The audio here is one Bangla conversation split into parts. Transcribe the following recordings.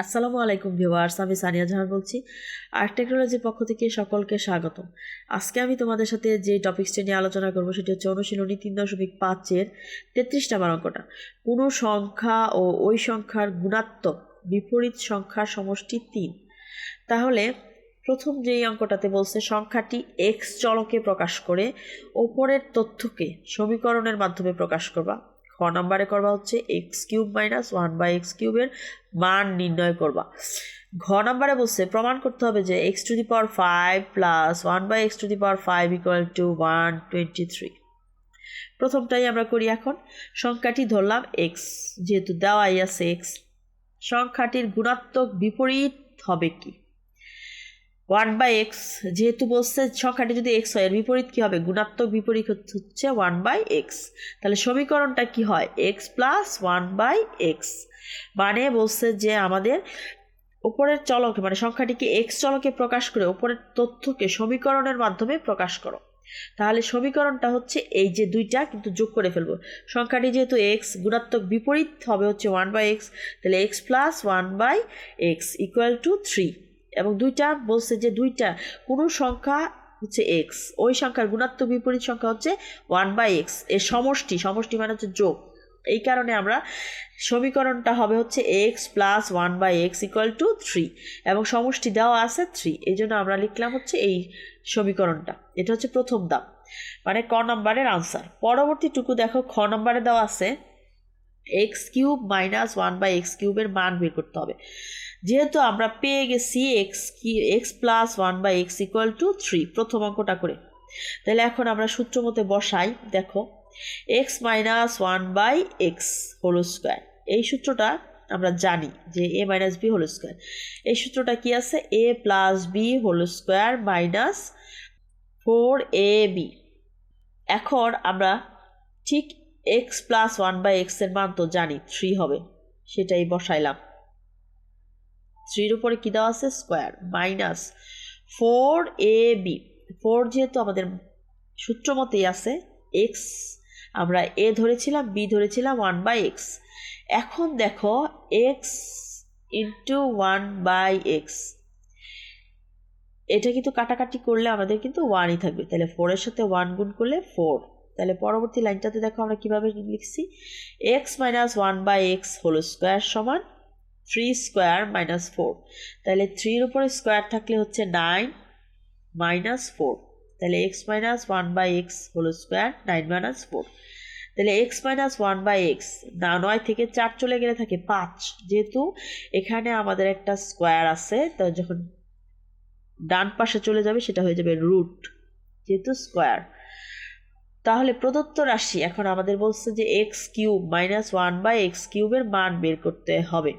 আসসালামু আলাইকুম ভিউয়ার্স, আমি সানিয়া জাহান বলছি। আর টেকনোলজির পক্ষ থেকে সকলকে স্বাগতম। আজকে আমি তোমাদের সাথে যে টপিক্সটি নিয়ে আলোচনা করব সেটি হচ্ছে অনুশীলনী তিন দশমিক পাঁচের তেত্রিশ নাম্বার অঙ্কটা কোনো সংখ্যা ও ওই সংখ্যার গুণাত্মক বিপরীত সংখ্যার সমষ্টি তিন। তাহলে প্রথম যেই অঙ্কটাতে বলছে, সংখ্যাটি এক্স চলকে প্রকাশ করে ওপরের তথ্যকে সমীকরণের মাধ্যমে প্রকাশ করবা। খ নম্বরে করবা হচ্ছে x cube minus one by x কিউবের মান নির্ণয় করবা। ঘ নম্বরে বলছে, প্রমাণ করতে হবে যে x to the power five plus one by x to the power five equal to one twenty three প্রথমটাই আমরা করি এখন, সংখ্যাটি ধরলাম এক্স যেহেতু দেওয়াই আছে এক্স সংখ্যাটির গুণাত্মক বিপরীত হবে কি? ওয়ান বাই এক্স যেহেতু বলছে সংখ্যাটি যদি এক্স হয়, এর বিপরীত কী হবে? গুণাত্মক বিপরীত হচ্ছে ওয়ান বাই এক্স। তাহলে সমীকরণটা কি হয়? X plus one by x. মানে বলছে যে আমাদের ওপরের চলকে মানে সংখ্যাটিকে এক্স চলকে প্রকাশ করে ওপরের তথ্যকে সমীকরণের মাধ্যমে প্রকাশ করো। তাহলে সমীকরণটা হচ্ছে এই যে দুইটা কিন্তু যোগ করে ফেলব। সংখ্যাটি যেহেতু এক্স, গুণাত্মক বিপরীত হবে হচ্ছে ওয়ান বাই এক্স, তাহলে x plus one by x equal to three এবং দুইটা বলছে যে দুইটা, কোনো সংখ্যা হচ্ছে এক্স ওই সংখ্যার গুণাত্মক বিপরীত সংখ্যা হচ্ছে ওয়ান বাই এক্সের সমষ্টি সমষ্টি মানে হচ্ছে যোগ। এই কারণে আমরা সমীকরণটা হবে হচ্ছে x plus one by x equal to three এবং সমষ্টি দেওয়া আছে থ্রি এই জন্য আমরা লিখলাম হচ্ছে এই সমীকরণটা। এটা হচ্ছে প্রথম দাম মানে ক নম্বরের আনসার পরবর্তীটুকু দেখো, খ নম্বরে দেওয়া আছে x cube minus one by x কিউবের মান বের করতে হবে। যেহেতু আমরা পেয়ে গেছি এক্স কি x plus one by x equal to three প্রথম অঙ্কটা করে। তাহলে এখন আমরা সূত্র মতে বসাই, দেখো x minus one by x whole square এই সূত্রটা আমরা জানি যে a minus b whole square এই সূত্রটা কি আছে? A plus b whole square minus four a b এখন আমরা ঠিক এক্স প্লাস ওয়ান বাই এক্সের মান তো জানি থ্রি হবে। সেটাই বসাইলাম। থ্রির উপরে কী দেওয়া আছে? Square, minus four a b. Four যেহেতু আমাদের সূত্র মতেই আছে, এক্স, আমরা এ ধরেছিলাম, বি ধরেছিলাম, ওয়ান বাই এক্স। এখন দেখো, x into one by x. এটা কিন্তু কাটাকাটি করলে আমাদের কিন্তু ওয়ানই থাকবে। তাহলে ফোরের সাথে ওয়ান গুণ করলে ফোর। তাহলে পরবর্তী লাইনটাতে দেখো আমরা কীভাবে লিখছি? X minus one by x whole square সমান থ্রি স্কোয়ার মাইনাস ফোর তাহলে থ্রির উপরে স্কোয়ার থাকলে হচ্ছে নাইন মাইনাস ফোর তাহলে x minus one by x whole square nine minus four তাহলে x minus one by x না, নয় থেকে চার চলে গেলে থাকে পাঁচ। যেহেতু এখানে আমাদের একটা স্কোয়ার আছে, তো যখন ডান পাশে চলে যাবে সেটা হয়ে যাবে রুট যেহেতু স্কোয়ার তাহলে প্রদত্ত রাশি, এখন আমাদের বলছে যে x cube minus one by x কিউবের মান বের করতে হবে।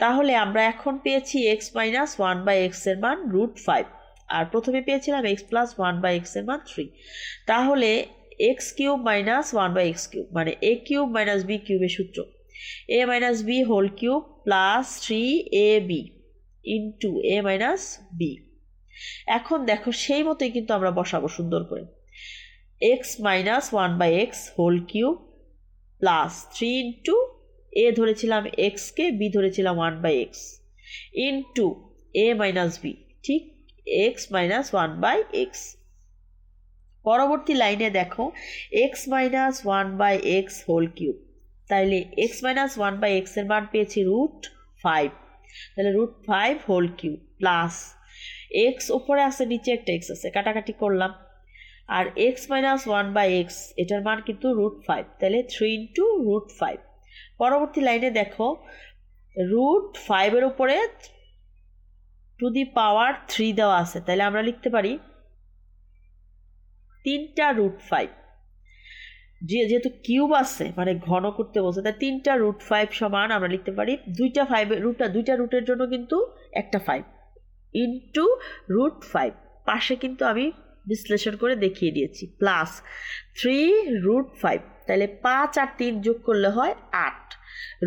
তাহলে আমরা এখন পেয়েছি এক্স মাইনাস ওয়ান বাই এক্সের মান রুট ফাইভ আর প্রথমে পেয়েছিলাম এক্স প্লাস ওয়ান বাই এক্সের মান থ্রি তাহলে x cube minus one by x cube মানে এ কিউব মাইনাস বি কিউবের সূত্র। A minus b whole cube plus three a b into a minus b এখন দেখো সেই মতোই কিন্তু আমরা বসাবো সুন্দর করে। X minus one by x whole cube plus three into a ধরেছিলাম এক্সকে বি ধরেছিলাম one by x into a minus b ঠিক? X minus one by x পরবর্তী লাইনে দেখো x minus one by x whole cube তাইলে এক্স মাইনাস ওয়ান বাই এক্সের মান পেয়েছি রুট ফাইভ তাহলে root five whole cube plus x উপরে আছে, নিচে একটা এক্স আছে, কাটাকাটি করলাম। আর x minus one by x এটার মান কিন্তু রুট ফাইভ তাহলে থ্রি ইন্টু রুট ফাইভ পরবর্তী লাইনে দেখো। রুট ফাইভের উপরে টু দি পাওয়ার থ্রি দেওয়া আছে। তাহলে আমরা লিখতে পারি তিনটা রুট ফাইভ যেহেতু কিউব আছে মানে ঘন করতে বলছে, তাই তিনটা রুট ফাইভ সমান আমরা লিখতে পারি। দুইটা ফাইভ রুটটা দুইটা রুটের জন্য কিন্তু একটা ফাইভ ইন্টু রুট ফাইভ পাশে কিন্তু আমি বিশ্লেষণ করে দেখিয়ে দিয়েছি। প্লাস থ্রি রুট ফাইভ তাহলে পাঁচ আর তিন যোগ করলে হয় আট।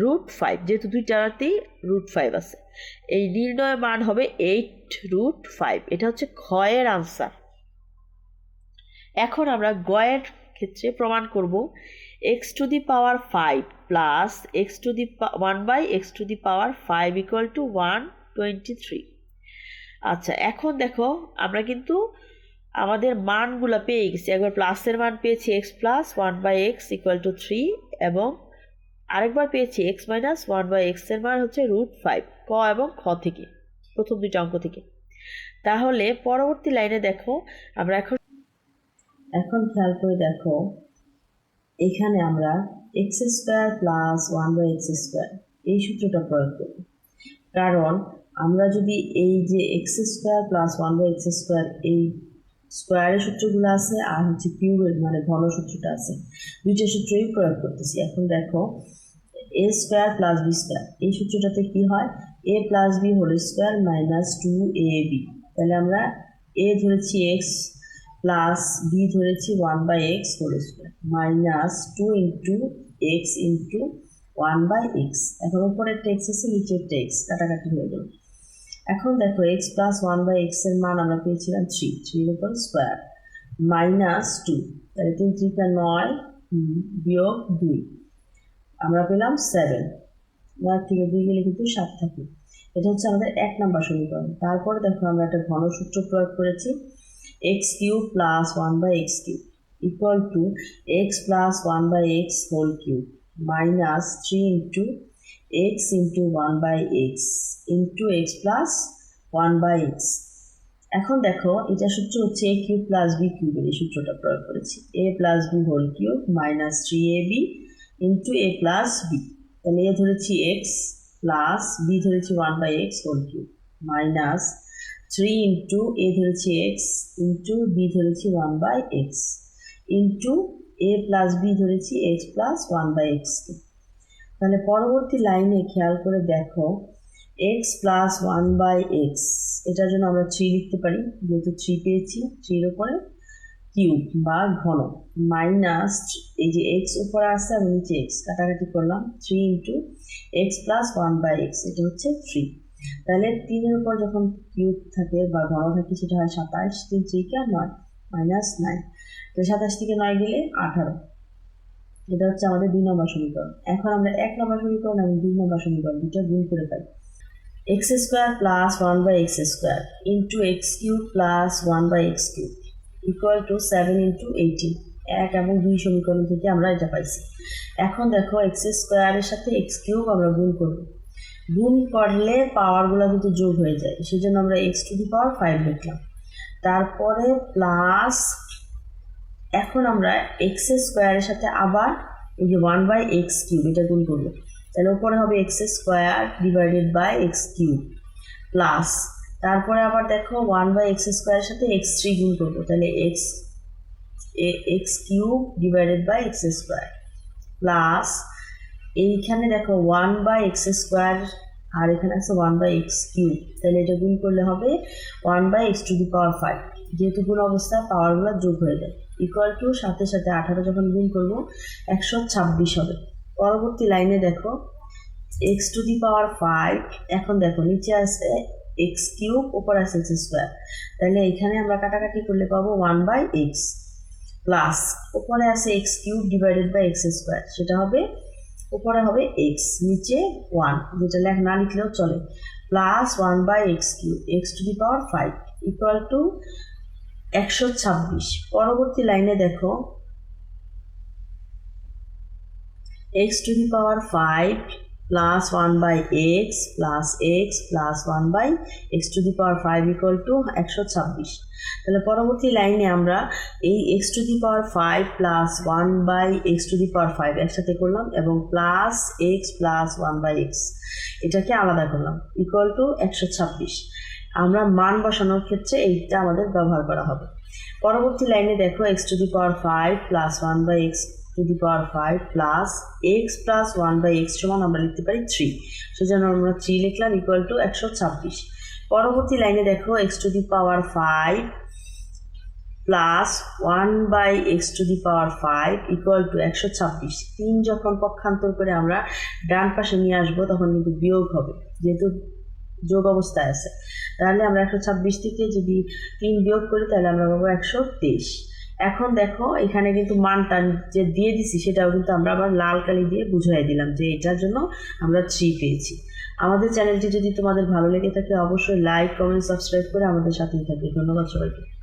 রুট ফাইভ যেহেতু দুইটাতেই রুট ফাইভ আছে। এই নির্ণয় মান হবে এইট রুট ফাইভ এটা হচ্ছে ক্ষয়ের আনসার এখন আমরা গয়ের ক্ষেত্রে প্রমাণ করব। X to the power five plus x to the one by x to the power five equal to one twenty three আচ্ছা এখন দেখো, আমরা কিন্তু আমাদের মানগুলো পেয়ে গেছি। একবার প্লাসের মান পেয়েছি x plus one by x equal to three এবং আরেকবার পেয়েছি এক্স মাইনাস ওয়ান বাই এক্সের মান হচ্ছে রুট ফাইভ ক এবং খ থেকে, প্রথম দুইটা অঙ্ক থেকে। তাহলে পরবর্তী লাইনে দেখো, আমরা এখন এখন খেয়াল করে দেখো, এখানে আমরা x square plus one by x square এই সূত্রটা প্রয়োগ করি। কারণ আমরা যদি এই যে x square plus one by x square এই স্কোয়ারের সূত্রগুলো আছে আর হচ্ছে কিউবের মানে ঘন সূত্রটা আছে। দুইটা সূত্রই প্রয়োগ করতেছি। এখন দেখো a square plus b square এই সূত্রটাতে কি হয়? A plus b whole square minus two a b তাহলে আমরা এ ধরেছি এক্স প্লাস বি ধরেছি one by x whole square minus two into x into one by x এখন উপরে একটা এক্স আছে নিচে একটা এক্স কাটাকাটি হয়ে গেল। এখন দেখো এক্স প্লাস ওয়ান বাই এক্সের মান আমরা পেয়েছিলাম থ্রি থ্রির উপর স্কোয়ার মাইনাস টু তাহলে তিন থ্রিটা নয় বিয়োগ দুই, আমরা পেলাম সেভেন নয় থেকে দুই গেলে কিন্তু সাত থাকে, এটা হচ্ছে আমাদের এক নাম্বার সমীকরণ, তারপরে দেখো আমরা একটা ঘনসূত্র প্রয়োগ করেছি x cube plus one by x cube equal to x plus one by x whole cube minus three into x into one by x into x plus one by x এখন দেখো, এটা সূত্র হচ্ছে এ কিউব প্লাস বি কিউবের এই সূত্রটা প্রয়োগ করেছি। A plus b whole cube minus three a b into a plus b তাহলে এ ধরেছি এক্স প্লাস বি ধরেছি one by x whole cube minus three into a ধরেছি এক্স ইন্টু বি ধরেছি one by x into a plus b ধরেছি এক্স প্লাস ওয়ান বাই এক্সকে তাহলে পরবর্তী লাইনে খেয়াল করে দেখো x plus one by x এটার জন্য আমরা থ্রি লিখতে পারি, যেহেতু থ্রি পেয়েছি থ্রির ওপরে কিউব বা ঘন মাইনাস এই যে এক্স উপরে আসছে আমি নিচে এক্স কাটাকাটি করলাম three into x plus one by x এটা হচ্ছে থ্রি তাহলে তিনের উপর যখন কিউব থাকে বা ঘন থাকে, সেটা হয় সাতাশ, তিন থ্রিকে নয় মাইনাস নাইন তো সাতাশ থেকে নয় গেলে আঠারো। এটা হচ্ছে আমাদের দুই নম্বর সমীকরণ। এখন আমরা এক নম্বর সমীকরণ এবং দুই নম্বর সমীকরণ দুটো গুণ করে পাই। X square plus one by x square into x cube plus one by x cube equal to seven into eighteen এক এবং দুই সমীকরণ থেকে আমরা এটা পাইছি। এখন দেখো এক্স স্কোয়ারের সাথে এক্স কিউব আমরা গুণ করব। গুণ করলে পাওয়ারগুলো কিন্তু যোগ হয়ে যায়। সেজন্য আমরা x to the power five লিখলাম। তারপরে প্লাস এখন আমরা এক্স স্কোয়ারের সাথে আবার এই যে ওয়ান বাই এক্স কিউব এটা গুণ করব। তাহলে ওপরে হবে x square divided by x cube plus তারপরে আবার দেখো ওয়ান বাই এক্স স্কোয়ারের সাথে এক্স থ্রি গুণ করব। তাহলে x x cube divided by x square plus এইখানে দেখো ওয়ান বাই এক্স স্কোয়ার আর এখানে আছে ওয়ান বাই এক্স কিউব তাহলে এটা গুণ করলে হবে one by x to the power five যেহেতু গুণ অবস্থায় পাওয়ারগুলো যোগ হয়ে যায়। ইকুয়াল টু সাথে সাথে আঠারো যখন গুণ করব, একশো ছাব্বিশ হবে। পরবর্তী লাইনে দেখো x to the power five এখন দেখো, নিচে আছে এক্স কিউব উপর আছে এক্স স্কোয়ার তাহলে এখানে আমরা কাটাকাটি করলে পাবো ওয়ান বাই এক্স প্লাস উপরে আছে x cube divided by x square সেটা হবে, উপরে হবে এক্স নিচে ওয়ান যেটা লেখ না লিখলেও চলে। Plus one by x cube x to the power five equal to একশো ছাব্বিশ। পরবর্তী লাইনে দেখো। X to the power five plus one by x plus x plus one by x to the power five equal to একশো ছাব্বিশ। তাহলে পরবর্তী লাইনে আমরা এই x to the power five plus one by x to the power five একসাথে করলাম এবং plus x plus one by x এটাকে আলাদা করলাম ইকুয়াল টু একশো ছাব্বিশ। আমরা মান বসানোর ক্ষেত্রে এইটা আমাদের ব্যবহার করা হবে। পরবর্তী লাইনে দেখো x to the power five plus one by x to the power five plus x plus one by x সমান আমরা লিখতে পারি থ্রি সেজন্য আমরা থ্রি লিখলাম ইকুয়াল টু একশো ছাব্বিশ। পরবর্তী লাইনে দেখো x to the power five plus one by x to the power five equal to একশো ছাব্বিশ। তিন যখন পক্ষান্তর করে আমরা ডান পাশে নিয়ে আসব, তখন কিন্তু বিয়োগ হবে। যেহেতু যোগ অবস্থায় আছে। তাহলে আমরা একশো ছাব্বিশ থেকে যদি তিন বিয়োগ করি, তাহলে আমরা পাবো একশো তেইশ। এখন দেখো, এখানে কিন্তু মানটা যে দিয়ে দিছি, সেটাও কিন্তু আমরা আবার লাল কালি দিয়ে বুঝাই দিলাম যে এটার জন্য আমরা থ্রি পেয়েছি। আমাদের চ্যানেলটি যদি তোমাদের ভালো লেগে থাকে, অবশ্যই লাইক কমেন্ট সাবস্ক্রাইব করে আমাদের সাথেই থাকবে। ধন্যবাদ সবাইকে।